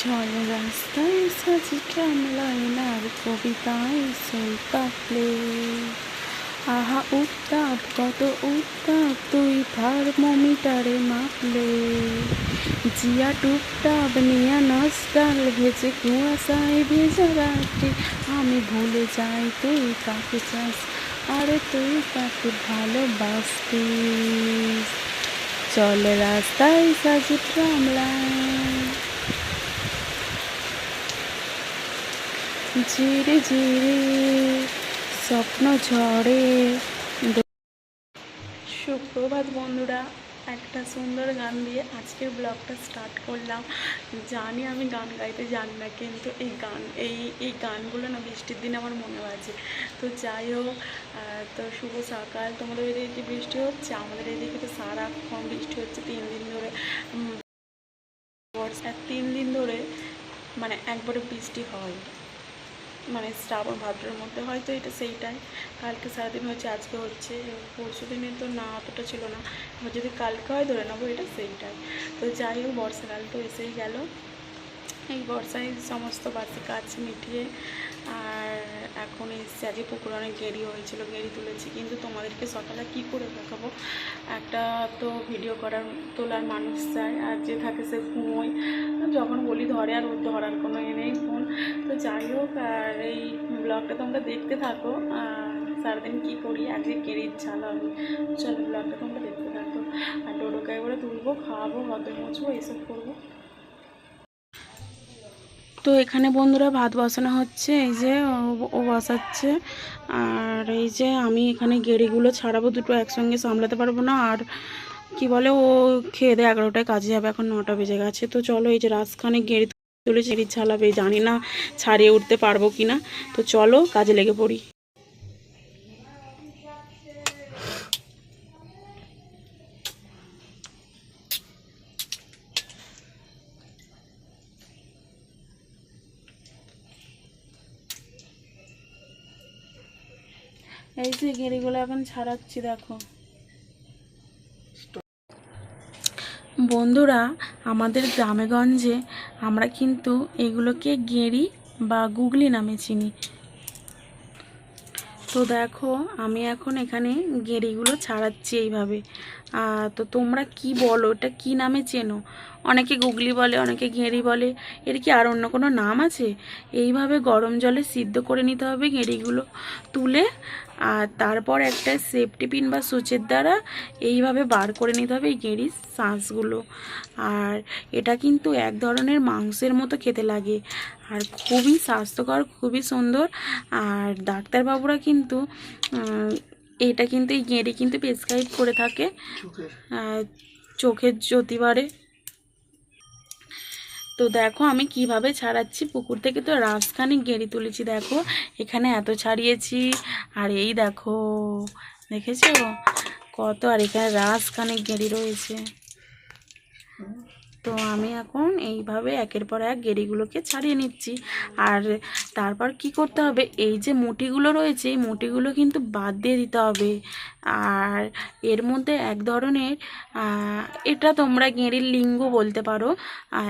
চল রাস্তায় সাজি ট্রামলাইনার কবিতায় কাটলে আহা উত্তাপ কত উত্তাপ তুই থার্মোমিটারে মাপলে জিয়া টুপটাপ নিয়া নস্টাল ভেজে কুয়াশায় ভেজা রাত্রি আমি ভুলে যাই তুই কাকে চাস আরে তুই কাকে ভালোবাসতিস চল রাস্তায় সাজি ট্রামলাইন। ঝিরে ঝিরে স্বপ্ন ঝড়ে। সুপ্রভাত বন্ধুরা, একটা সুন্দর গান দিয়ে আজকের ব্লগটা স্টার্ট করলাম। জানি আমি গান গাইতে জানি না, কিন্তু এই গান, এই এই গানগুলো না বৃষ্টির দিন আমার মনে আছে। তো যাই হোক তো শুভ সকাল। তোমাদের এদিকে বৃষ্টি হচ্ছে? আমাদের এদিকে তো সারাক্ষণ বৃষ্টি হচ্ছে তিন দিন ধরে। তিন দিন ধরে মানে একবারে বৃষ্টি হয় মানে শ্রাবণ, ভাদ্রের মধ্যে হয়তো এটা সেইটাই। কালকে সারাদিন হচ্ছে, আজকে হচ্ছে, পরশু দিনে তো না, অতটা ছিল না। যদি কালকে হয়, ধরে নেব এটা সেইটাই। তো যাই হোক, বর্ষাকাল তো এসেই গেল। এই বর্ষায় সমস্ত বাসি কাজ মিটিয়ে আর এখন এসছে আজকে পুকুর অনেক গেরি হয়েছিল গেড়ি তুলেছি। কিন্তু তোমাদেরকে সকালে কি করে দেখাবো? একটা তো ভিডিও করার তোলার মানুষ চাই আর যে থাকে সে ঘুমোয় যখন বলি ধরে আর ধরার কোনো এ নেই ফোন। তো যাই হোক, আর এই ব্লগটা তোমরা দেখতে থাকো। সারাদিন কী করি? আজকে কেরির ছাল হবে। চলো ব্লগটা তোমরা দেখতে থাকো। আর ডোডোকে এবারে তুলবো, খাওয়াবো হতে মুছবো, এইসব করব। তো এখানে বন্ধুরা ভাত বসানো হচ্ছে, এই যে ও- বসাচ্ছে। আর এই যে আমি এখানে গেড়িগুলো ছাড়াবো, দুটো একসঙ্গে সামলাতে পারব না। আর কি বলে, ও খেয়ে দেয় এগারোটায় কাজে যাবে, এখন নটা বেজে গেছে। তো চলো এই যে রাজখানে গেড়ি তুলে গেড়ি ছাড়াবে জানি না ছাড়িয়ে উঠতে পারব কি না তো চলো কাজে লেগে পড়ি। এই যে গেঁড়িগুলো এখন ছাড়াচ্ছি, দেখো। বন্ধুরা, আমাদের গ্রামেগঞ্জে আমরা কিন্তু এগুলোকে গেঁড়ি বা গুগলি নামে চিনি। তো দেখো, আমি এখন এখানে গেঁড়িগুলো ছাড়াচ্ছি এইভাবে। তো তোমরা কি বলো? এটা কি নামে চেনো? অনেকে গুগলি বলে, অনেকে ঘেঁড়ি বলে। এর কি আর অন্য কোনো নাম আছে? এইভাবে গরম জলে সিদ্ধ করে নিতে হবে গেঁড়িগুলো তুলে, আর তারপর একটা সেফটি পিন বা সুচের দ্বারা এইভাবে বার করে নিতে হবে এই গেঁড়ির শাঁসগুলো আর এটা কিন্তু এক ধরনের মাংসের মতো খেতে লাগে। আর খুবই স্বাস্থ্যকর, খুবই সুন্দর। আর ডাক্তারবাবুরা কিন্তু এটা কিন্তু এই গেঁড়ে কিন্তু প্রেসক্রাইব করে থাকে। চোখের। জ্যোতিবারে তো দেখো আমি কীভাবে ছাড়াচ্ছি পুকুর থেকে তো রাজখানি গেঁড়ি তুলেছি দেখো। এখানে এত ছাড়িয়েছি। আর এই দেখো দেখেছ? কত আর এখানে রাজখানি গেঁড়ি রয়েছে। তো আমি এখন এইভাবে একের পর এক গেড়িগুলোকে ছাড়িয়ে নিচ্ছি। আর তারপর কি করতে হবে? এই যে মুটিগুলো রয়েছে, এই মুটিগুলো কিন্তু বাদ দিয়ে দিতে হবে। আর এর মধ্যে এক ধরনের এটা তোমরা গেঁড়ির লিঙ্গ বলতে পারো।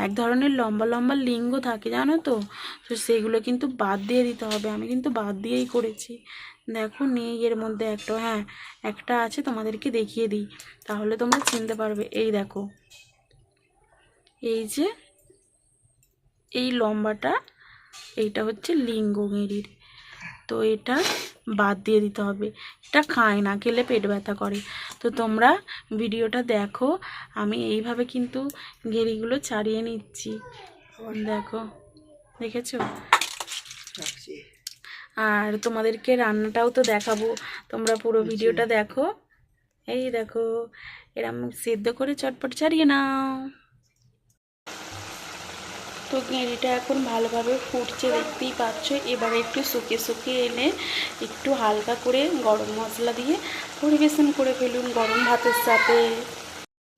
এক ধরনের লম্বা লম্বা লিঙ্গ থাকে, জানো তো? তো সেগুলো কিন্তু বাদ দিয়ে দিতে হবে। আমি কিন্তু বাদ দিয়েই করেছি। দেখো নেই এর মধ্যে একটা হ্যাঁ একটা আছে, তোমাদেরকে দেখিয়ে দিই। তাহলে তোমরা চিনতে পারবে। এই দেখো। এই যে এই লম্বাটা এইটা হচ্ছে লিঙ্গ গেঁড়ির তো এটা বাদ দিয়ে দিতে হবে। এটা খায় না খেলে পেট ব্যথা করে। তো তোমরা ভিডিওটা দেখো। আমি এইভাবে কিন্তু ঘেরিগুলো ছাড়িয়ে নিচ্ছি। দেখো দেখেছ? আর তোমাদেরকে রান্নাটাও তো দেখাবো। তোমরা পুরো ভিডিওটা দেখো। এই দেখো এরম সেদ্ধ করে চটপট ছাড়িয়ে নাও। তো গেঁড়িটা এখন ভালোভাবে ফুটছে দেখতেই পাচ্ছ। এবারে একটু শুকিয়ে শুকিয়ে এনে একটু হালকা করে গরম মশলা দিয়ে পরিবেশন করে ফেলুন গরম ভাতের সাথে।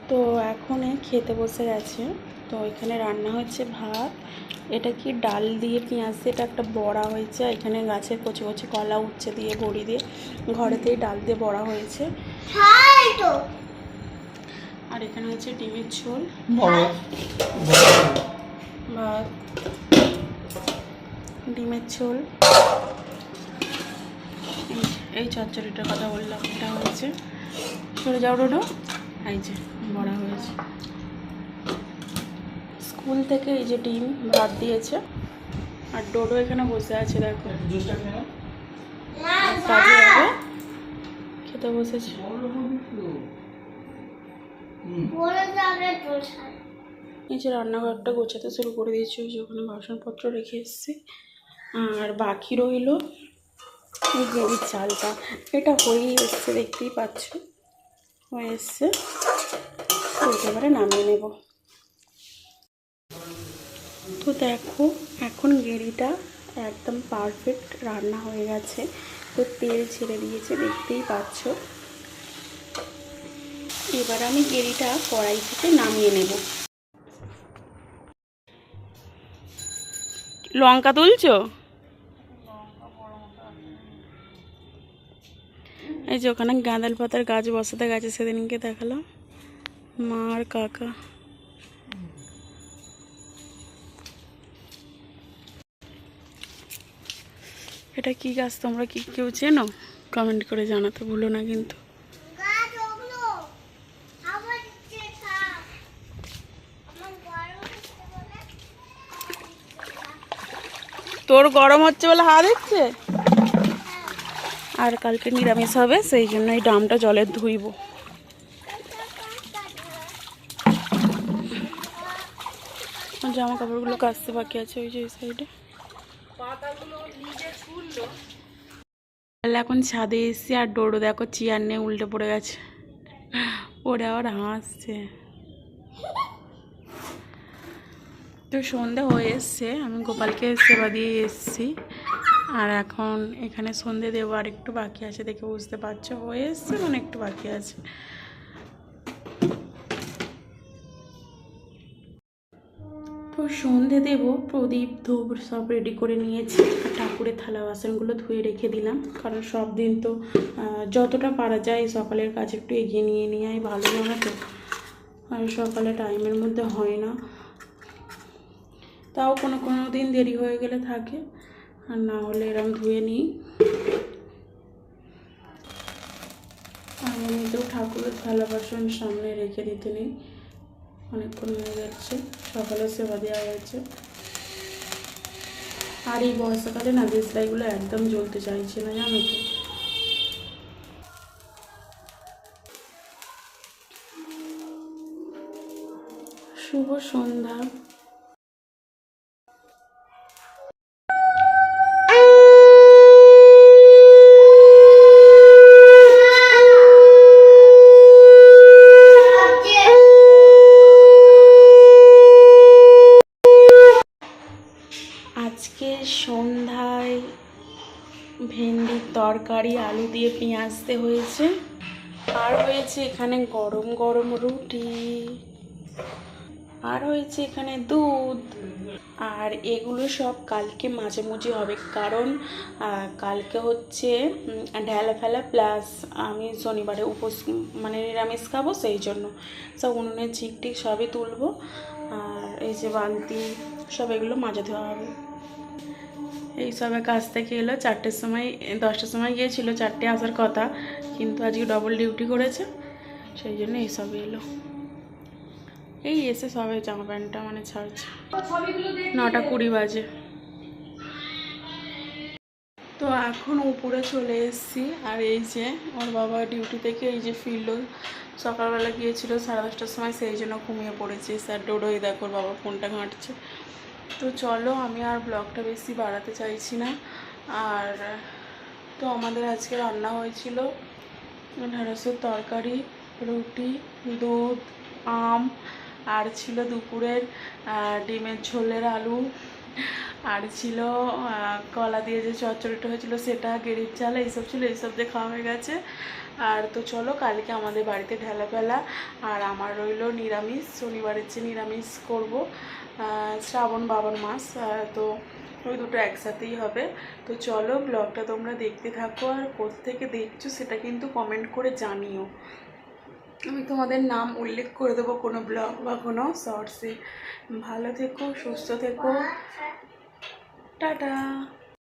তো এখন খেতে বসে গেছে। তো এখানে রান্না হচ্ছে ভাত। এটা কি ডাল দিয়ে পেঁয়াজ দিয়ে? এটা একটা বড়া হয়েছে। এখানে গাছের কচি কচি কলা উচ্ছে দিয়ে বড়ি দিয়ে ঘরেতেই ডাল দিয়ে বড়া হয়েছে। আর এখানে হচ্ছে ডিমের ঝোল। ঝোল। এই- চচ্চড়িটার কথা বললাম, এটা হয়েছে। সরে যাও রোডো এই যে, বড়া হয়েছে। স্কুল থেকে এই যে ডিম ভাত দিয়েছে, আর ডোডো এখানে বসে আছে, দেখো। খেতে বসেছে। এই যে রান্নাঘরটা গোছাতে শুরু করে দিয়েছি, ওই যে ওখানে বাসনপত্র রেখে এসেছি। আর বাকি রইল এই গেরির চালটা। এটা হয়েই এসছে, দেখতেই পাচ্ছ? হয়ে এসছে। একেবারে নামিয়ে নেব। তো দেখো, এখন গেরিটা একদম পারফেক্ট রান্না হয়ে গেছে। তো তেল ছেড়ে দিয়েছে, দেখতেই পাচ্ছ। এবার আমি গেরিটা কড়াই থেকে নামিয়ে নেব। লঙ্কা তুলছো? এই যে ওখানে গাঁদাল পাতার গাছ বসাতে গেছে সেদিনকে দেখালাম। মা আর কাকা। এটা কি গাছ তোমরা কি কেউ চেনো? কমেন্ট করে জানাতে ভুলো না কিন্তু। তোর গরম হচ্ছে বলে হাওয়া দিচ্ছে? আর কালকে নিরামিষ হবে, সেই জন্য এই ডামটা জলে ধুইব। জামা কাপড়গুলো কাচতে বাকি আছে ওই যে ওই সাইডে। এখন ছাদে এসছি আর ডোডো দেখো চেয়ার নিয়ে উল্টে পড়ে গেছে। ওরা আবার হাসছে। তো সন্ধে হয়ে এসছে, আমি গোপালকে সেবা দিয়ে এসছি। আর এখন এখানে সন্ধে দেবো আর একটু বাকি আছে দেখে বুঝতে পারছ। হয়ে এসছে মানে একটু বাকি আছে। তো সন্ধে দেব, প্রদীপ ধূপ সব রেডি করে নিয়েছি। ঠাকুরের থালা বাসনগুলো ধুয়ে রেখে দিলাম। কারণ সব দিন তো যতটা পারা যায় সকালের কাজ একটু এগিয়ে নিয়ে নেওয়াই ভালো জানো তো। আর সকালে টাইমের মধ্যে হয় না। তাও কোনো কোনো দিন দেরি হয়ে গেলে থাকে। আর না হলে এরম ধুয়ে নিই। আর এমনিতেও ঠাকুরের থালা বাসন সামনে রেখে দিতে নেই অনেকক্ষণ হয়ে যাচ্ছে, সকালে সেবা দেওয়া হয়েছে। আর এই বর্ষাকালে না দেশলাইগুলো একদম জ্বলতে চাইছে না, জানো তো। শুভ সন্ধ্যা। তরকারি, আলু দিয়ে পেঁয়াজ দিয়ে হয়েছে। আর হয়েছে এখানে গরম গরম রুটি। আর হয়েছে এখানে দুধ। আর এগুলো সব কালকে মাঝামাঝি হবে, কারণ কালকে হচ্ছে ঢেলা ফেলা প্লাস আমি শনিবারে উপোস মানে নিরামিষ খাব সেই জন্য। সব উনুনের ঝিক টিক সবই তুলবো। আর এই যে বালতি, সব এগুলো মাজা ধোয়া হবে। এই সবে কাজ থেকে এলো, চারটের সময়, দশটার সময় গিয়েছিল, চারটে আসার কথা, কিন্তু আজকে ডবল ডিউটি করেছে, সেই জন্য এইসব এলো। এই এসে সবে জামা প্যান্টটা মানে ছাড়ছে। নটা কুড়ি বাজে। তো এখন উপরে চলে এসেছি, আর এই যে ওর বাবা ডিউটি থেকে এই যে ফিরলো সকালবেলা গিয়েছিল সাড়ে দশটার সময়, সেই জন্য ঘুমিয়ে পড়েছি। স্যার ডোডোই দেখো, ওর বাবা ফোনটা ঘাঁটছে। তো চলো, আমি আর ব্লগটা বেশি বাড়াতে চাইছি না। আর, তো আমাদের আজকে রান্না হয়েছিল ঢেঁড়সের তরকারি, রুটি, দুধ, আম, আর ছিল দুপুরের ডিমের ঝোলের আলু, আর ছিল কলা দিয়ে যে চচ্চড়িটা হয়েছিল সেটা, গেরির চাল, এইসব ছিল, এইসব দিয়ে খাওয়া হয়ে গেছে। আর তো চলো, কালকে আমাদের বাড়িতে ঢেলা ফেলা আর আমার রইল নিরামিষ, শনিবারের যে নিরামিষ করব। শ্রাবণ, বাবন মাস তো ওই দুটো একসাথেই হবে। তো চলো ব্লগটা তোমরা দেখতে থাকো আর কোথেকে দেখছ সেটা কিন্তু কমেন্ট করে জানিও। আমি তোমাদের নাম উল্লেখ করে দেবো কোনো ব্লগ বা কোনো শর্টসে ভালো থেকো, সুস্থ থেকো। টাটা!